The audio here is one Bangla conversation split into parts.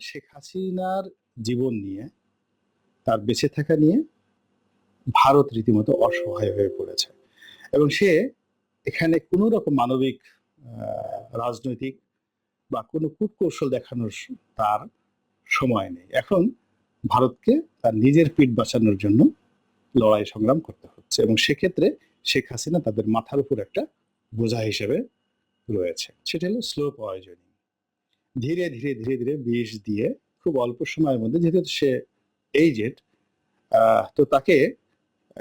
শেখ হাসিনার জীবন নিয়ে, তার বেঁচে থাকা নিয়ে ভারত রীতিমতো অসহায় হয়ে পড়েছে। এবং সে এখানে কোনো রকম মানবিক রাজনৈতিক বা কোনো কূটকৌশল দেখানোর তার সময় নেই। এখন ভারতকে তার নিজের পিঠ বাঁচানোর জন্য লড়াই সংগ্রাম করতে হচ্ছে এবং সেক্ষেত্রে শেখ হাসিনা তাদের মাথার উপর একটা বোঝা হিসেবে রয়েছে। সেটা হলো স্লো পয়জনিং ধীরে ধীরে ধীরে ধীরে বিষ দিয়ে খুব অল্প সময়ের মধ্যে, যেহেতু সে এইজেড তো তাকে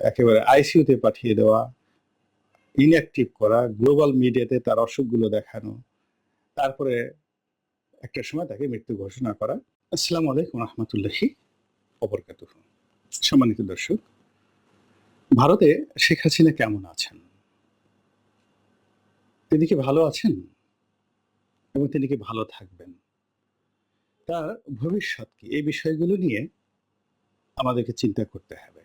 একেবারে আইসিইউতে পাঠিয়ে দেওয়া ইনঅ্যাক্টিভ করা গ্লোবাল মিডিয়াতে তার অসুখগুলো দেখানো, তারপরে একটা সময় তাকে মৃত্যু ঘোষণা করা। আসসালামু আলাইকুম রহমতুল্লাহি অবরকাত সম্মানিত দর্শক, ভারতে শেখ হাসিনা কেমন আছেন? তিনি কি ভালো আছেন? এবং তিনি কি ভালো থাকবেন? তার ভবিষ্যৎ কি? এই বিষয়গুলো নিয়ে আমাদেরকে চিন্তা করতে হবে।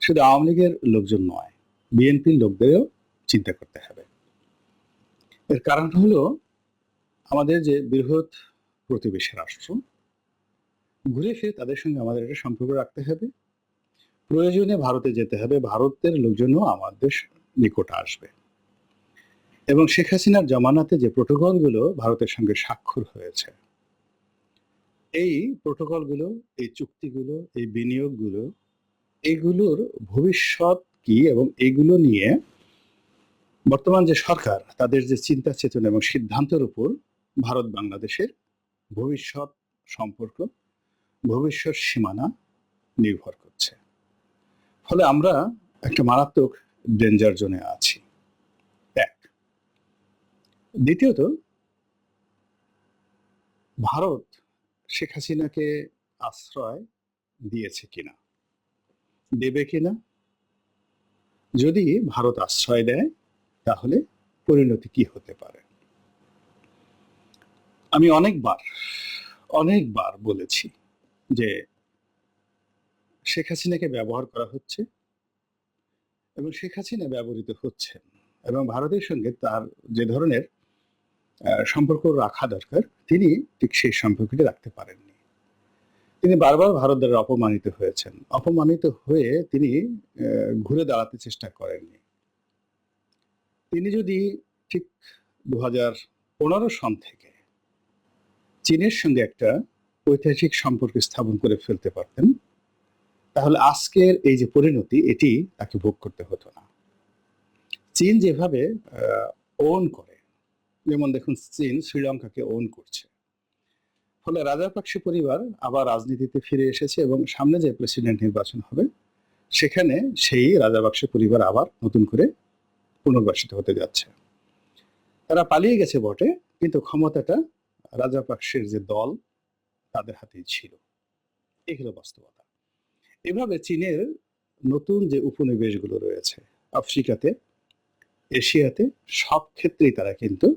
শুধু আওয়ামী লীগের লোকজন নয়, বিএনপির লোকদেরও চিন্তা করতে হবে। এর কারণ হলো আমাদের যে বৃহৎ প্রতিবেশী রাষ্ট্র, ঘুরে ফিরে তাদের সঙ্গে আমাদের একটা সম্পর্ক রাখতে হবে। প্রয়োজনে ভারতে যেতে হবে, ভারতের লোকজনও আমাদের নিকট আসবে। এবং শেখ হাসিনার জমানাতে যে প্রোটোকলগুলো ভারতের সঙ্গে স্বাক্ষর হয়েছে, এই প্রোটোকলগুলো, এই চুক্তিগুলো, এই বিনিয়োগগুলো, এগুলোর ভবিষ্যৎ কি এবং এগুলো নিয়ে বর্তমান যে সরকার, তাদের যে চিন্তা চেতনা এবং সিদ্ধান্তের উপর ভারত বাংলাদেশের ভবিষ্যৎ সম্পর্ক, ভবিষ্যৎ সীমানা নির্ভর করছে। ফলে আমরা একটা মারাত্মক ডেঞ্জার জোনে আছি। দ্বিতীয়ত, ভারত শেখ হাসিনাকে আশ্রয় দিয়েছে কিনা? দেবে কিনা? যদি ভারত আশ্রয় দেয়, তাহলে পরিণতি কি হতে পারে? আমি অনেকবার অনেকবার বলেছি যে শেখ হাসিনাকে ব্যবহার করা হচ্ছে এবং শেখ হাসিনা ব্যবহৃত হচ্ছেন এবং ভারতের সঙ্গে তার যে ধরনের সম্পর্ক রাখা দরকার। তিনি ঠিক সেই সম্পর্কটি রাখতে পারেননি। তিনি বারবার ভারত দ্বারা অপমানিত হয়েছেন। অপমানিত হয়ে তিনি ঘুরে দাঁড়াতে চেষ্টা করেননি। তিনি যদি ঠিক দু হাজার পনেরো সন থেকে চীনের সঙ্গে একটা ঐতিহাসিক সম্পর্ক স্থাপন করে ফেলতে পারতেন, তাহলে আজকের এই যে পরিণতি, এটি তাকে ভোগ করতে হতো না। চীন যেভাবে ওন করে যেমন দেখুন, চীন শ্রীলঙ্কাকে ওন করছে। ফলে রাজাপাকসে পরিবার আবার রাজনীতিতে ফিরে এসেছে এবং সামনে যে প্রেসিডেন্ট নির্বাচন হবে, সেখানে সেই রাজাপাকসে পরিবার আবার নতুন করে পুনর্বাসিত হতে যাচ্ছে। তারা পালিয়ে গেছে বটে, কিন্তু ক্ষমতাটা রাজাপাকসের যে দল, তাদের হাতেই ছিল। এই হলো বাস্তবতা। এভাবে চীনের নতুন যে উপনিবেশগুলো রয়েছে, আফ্রিকাতে, এশিয়াতে, সব ক্ষেত্রেই তারা কিন্তু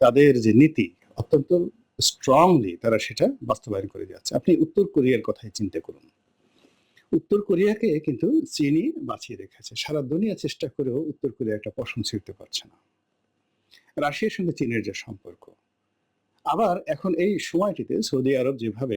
তাদের যে নীতি অত্যন্ত স্ট্রংলি তারা সেটা বাস্তবায়ন করে যাচ্ছে। আপনি উত্তর কোরিয়ার কথাই চিন্তা করুন। উত্তর কোরিয়াকে কিন্তু চীনই বাঁচিয়ে রেখেছে। সারা দুনিয়া চেষ্টা করেও উত্তর কোরিয়া একটা পশম ছিঁড়তে পারছে না। রাশিয়ার সঙ্গে চীনের যে সম্পর্ক। আবার এখন এই সময়টিতে সৌদি আরব যেভাবে